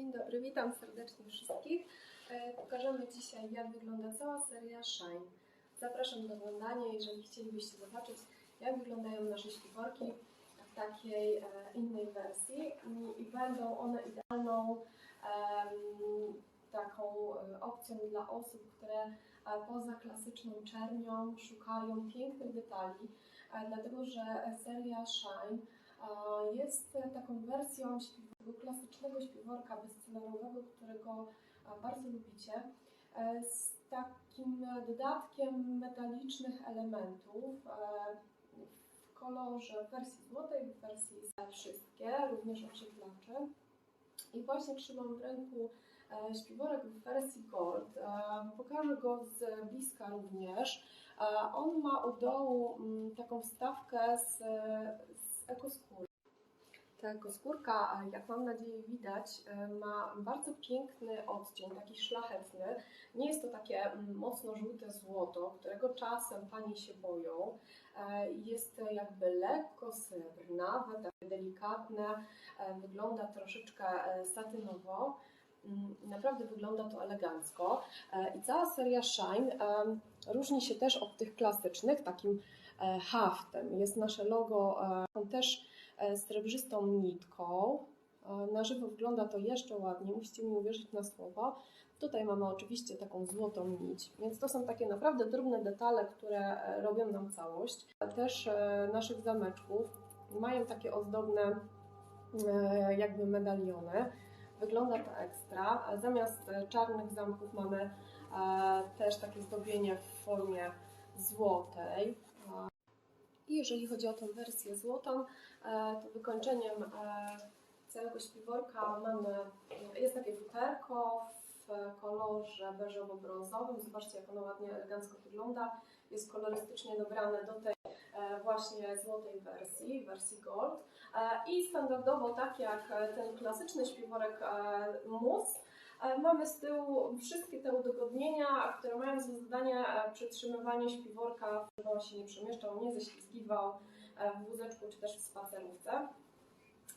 Dzień dobry, witam serdecznie wszystkich. E, Pokażemy dzisiaj, jak wygląda cała seria Shine. Zapraszam do oglądania, jeżeli chcielibyście zobaczyć, jak wyglądają nasze śpiworki w takiej e, innej wersji i, i będą one idealną taką e, opcją dla osób, które poza klasyczną czernią szukają pięknych detali, dlatego że seria Shine jest taką wersją śpiworka, klasycznego śpiworka bezcelorowego, którego e, bardzo lubicie, e, z takim dodatkiem metalicznych elementów e, w kolorze w wersji złotej, w wersji za wszystkie, również oświetlacze. I właśnie trzymam w ręku śpiworek w wersji gold. Pokażę go z bliska również. On ma u dołu mm, taką wstawkę z, z ekoskóry. Ta ekoskórka, e, jak mam nadzieję widać, e, ma bardzo piękny odcień, taki szlachetny. Nie jest to takie mm, mocno żółte złoto, którego czasem Panie się boją. E, Jest jakby lekko srebrna, delikatne, e, wygląda troszeczkę satynowo. Mm, Naprawdę wygląda to elegancko. I cała seria Shine różni się też od tych klasycznych takim haftem. Jest nasze logo tą też srebrzystą nitką. E, Na żywo wygląda to jeszcze ładniej, musicie mi uwierzyć na słowo. Tutaj mamy oczywiście taką złotą nić, więc to są takie naprawdę drobne detale, które e, robią nam całość. Też e, naszych zameczków mają takie ozdobne e, jakby medaliony. Wygląda to ekstra. Zamiast e, czarnych zamków mamy e, też takie zdobienie w formie złotej. E, I jeżeli chodzi o tą wersję złotą, e, to wykończeniem e, całego śpiworka mamy, jest takie futerko w kolorze beżowo-brązowym. Zobaczcie, jak ono ładnie, elegancko wygląda. Jest kolorystycznie dobrane do tej e, właśnie złotej wersji, wersji gold. E, I standardowo, tak jak e, ten klasyczny śpiworek e, mus, e, mamy z tyłu wszystkie te udogodnienia, które mają za zadanie e, przytrzymywanie śpiworka, żeby on się nie przemieszczał, nie ześlizgiwał e, w wózeczku czy też w spacerówce.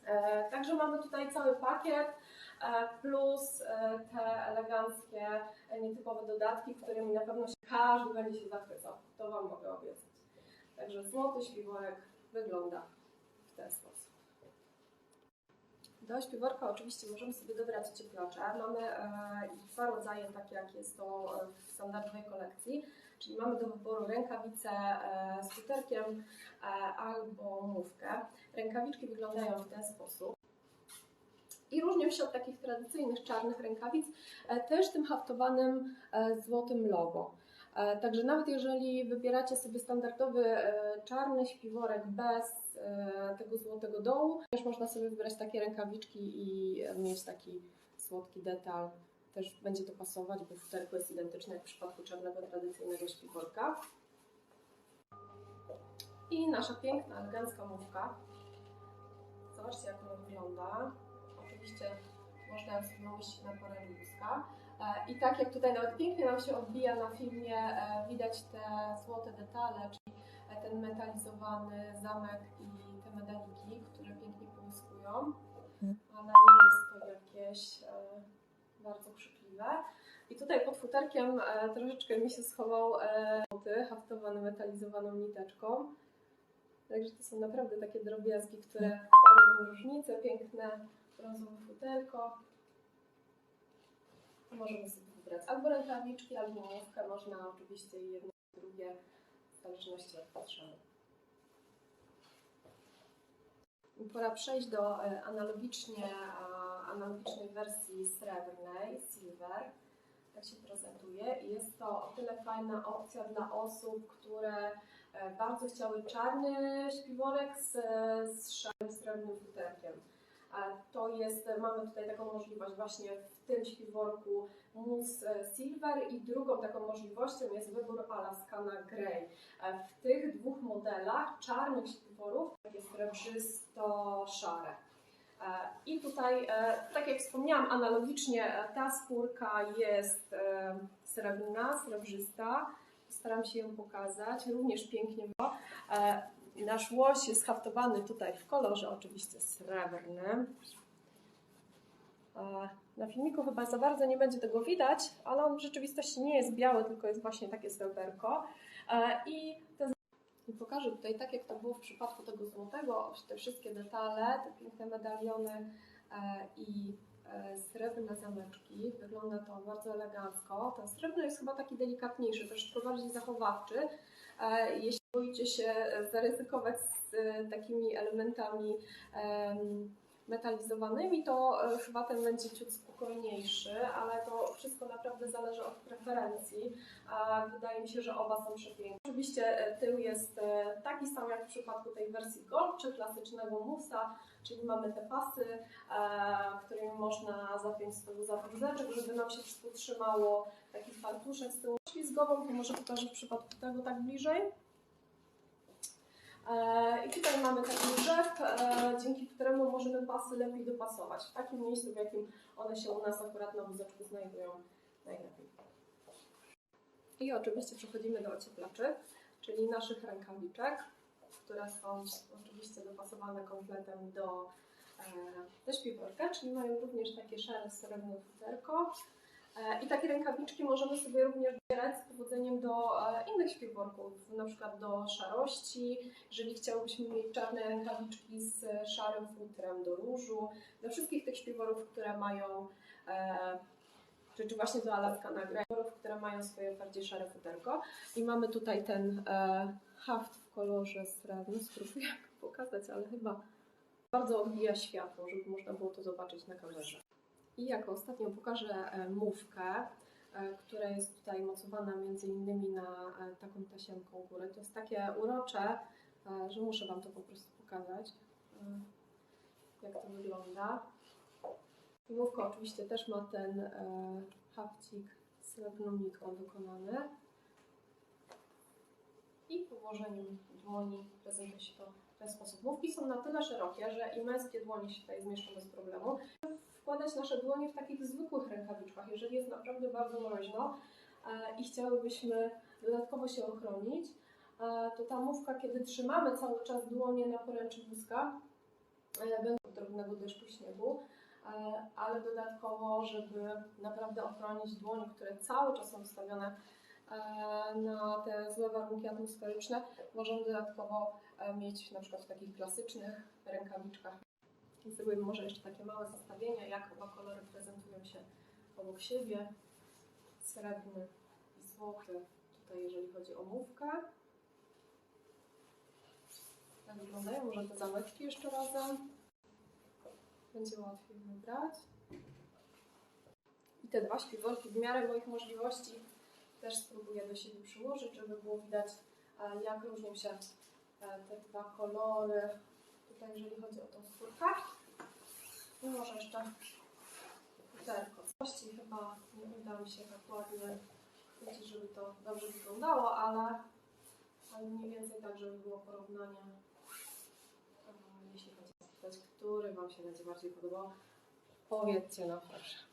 E, Także mamy tutaj cały pakiet plus te eleganckie, nietypowe dodatki, którymi na pewno się każdy będzie się zachwycał. To Wam mogę obiecać. Także złoty śpiworek wygląda w ten sposób. Do śpiworka oczywiście możemy sobie dobrać cieplacze. Mamy e, dwa rodzaje, takie jak jest to e, w standardowej kolekcji. Czyli mamy do wyboru rękawice e, z futerkiem albo mówkę. Rękawiczki wyglądają w ten sposób. I różnią się od takich tradycyjnych czarnych rękawic też tym haftowanym złotym logo. E, Także nawet jeżeli wybieracie sobie standardowy e, czarny śpiworek bez e, tego złotego dołu, też można sobie wybrać takie rękawiczki i mieć taki słodki detal. Też będzie to pasować, bo futerko jest identyczne jak w przypadku czarnego tradycyjnego śpiworka. I nasza piękna, elegancka mówka. Zobaczcie jak ona wygląda. Oczywiście można ją sobie umieścić na porę wózka. E, I tak jak tutaj nawet pięknie nam się odbija na filmie, e, widać te złote detale, czyli e, ten metalizowany zamek i te medaliki, które pięknie połyskują, ale nie jest to jakieś bardzo krzykliwe. I tutaj pod futerkiem troszeczkę mi się schował złoty, haftowany metalizowaną niteczką. Także to są naprawdę takie drobiazgi, które robią różnicę. Piękne brązowe futerko. Możemy sobie wybrać albo rękawiczki, albo mówkę. Można oczywiście jedno drugie, w zależności od potrzeby. Pora przejść do e, analogicznie, analogicznej wersji srebrnej, silver. Tak się prezentuje i jest to o tyle fajna opcja dla osób, które e, bardzo chciały czarny śpiworek z, z szarym srebrnym futerkiem. To jest, mamy tutaj taką możliwość właśnie w tym śpiworku Mousse Silver i drugą taką możliwością jest wybór Alaskana Grey. E, W tych dwóch modelach czarnych śpiworów jest srebrzysto-szare. E, I tutaj, e, tak jak wspomniałam, analogicznie ta skórka jest srebrna, srebrzysta. Staram się ją pokazać, również pięknie. Nasz łoś jest haftowany tutaj w kolorze oczywiście srebrnym. Na filmiku chyba za bardzo nie będzie tego widać, ale on w rzeczywistości nie jest biały, tylko jest właśnie takie sreberko. E, I. I pokażę tutaj, tak jak to było w przypadku tego złotego, te wszystkie detale, te piękne medaliony e, i srebrne zameczki. Wygląda to bardzo elegancko. Ten srebrny jest chyba taki delikatniejszy, troszeczkę bardziej zachowawczy. E, Jeśli boicie się e, zaryzykować z e, takimi elementami em, metalizowanymi, to e, chyba ten będzie ciut spokojniejszy, ale to wszystko naprawdę zależy od preferencji. Wydaje mi się, że oba są przepiękne. Oczywiście e, tył jest e, taki sam jak w przypadku tej wersji Gold czy klasycznego Musa, czyli mamy te pasy, którymi można zapiąć z tyłu żeby nam się wszystko trzymało, taki fartuszek z tyłu ślizgową, to może pokażę w przypadku tego tak bliżej. E, I tutaj mamy taki rzep, e, dzięki któremu możemy pasy lepiej dopasować w takim miejscu, w jakim one się u nas akurat na wózeczku znajdują najlepiej. I oczywiście przechodzimy do ocieplaczy, czyli naszych rękawiczek, które są oczywiście dopasowane kompletem do, e, do śpiworka, czyli mają również takie szare srebrne futerko. E, I takie rękawiczki możemy sobie również dobierać z powodzeniem do e, innych śpiworków, na przykład do szarości, jeżeli chciałbyśmy mieć czarne rękawiczki z szarym futrem do różu, do wszystkich tych śpiworów, które mają, e, czy, właśnie do Alaska nagrań, które mają swoje bardziej szare futerko. I mamy tutaj ten e, haft w kolorze srebrnym, spróbuję pokazać, ale chyba bardzo odbija światło, żeby można było to zobaczyć na kamerze. I jako ostatnią pokażę e, mówkę, e, która jest tutaj mocowana między innymi na e, taką tasiemką górę. To jest takie urocze, że muszę Wam to po prostu pokazać, jak to wygląda. Mówka oczywiście też ma ten hafcik srebrną nitką wykonany. I po włożeniu dłoni prezentuje się to ten sposób. Mówki są na tyle szerokie, że i męskie dłonie się tutaj zmieszczą bez problemu wkładać nasze dłonie w takich zwykłych rękawiczkach, jeżeli jest naprawdę bardzo mroźno e, i chciałybyśmy dodatkowo się ochronić, e, to ta mówka, kiedy trzymamy cały czas dłonie na poręczy wózka, e, będą od drobnego deszczu śniegu, ale dodatkowo, żeby naprawdę ochronić dłonie, które cały czas są wystawione e, na te złe warunki atmosferyczne, możemy dodatkowo e, mieć na przykład w takich klasycznych rękawiczkach zrobimy może jeszcze takie małe zestawienia, jak oba kolory prezentują się obok siebie. Srebrny i złoty, tutaj jeżeli chodzi o mówkę. Tak wyglądają, może te zameczki jeszcze razem. Będzie łatwiej wybrać. I te dwa śpiworki w miarę moich możliwości też spróbuję do siebie przyłożyć, żeby było widać, jak różnią się te dwa kolory tutaj, jeżeli chodzi o tą skórkę. I może jeszcze futerko. Właściwie chyba nie uda mi się tak ładnie chwycić, żeby to dobrze wyglądało, ale, ale mniej więcej tak, żeby było porównanie. Jeśli chodzi o spytać, który Wam się będzie bardziej podobał, powiedzcie na proszę.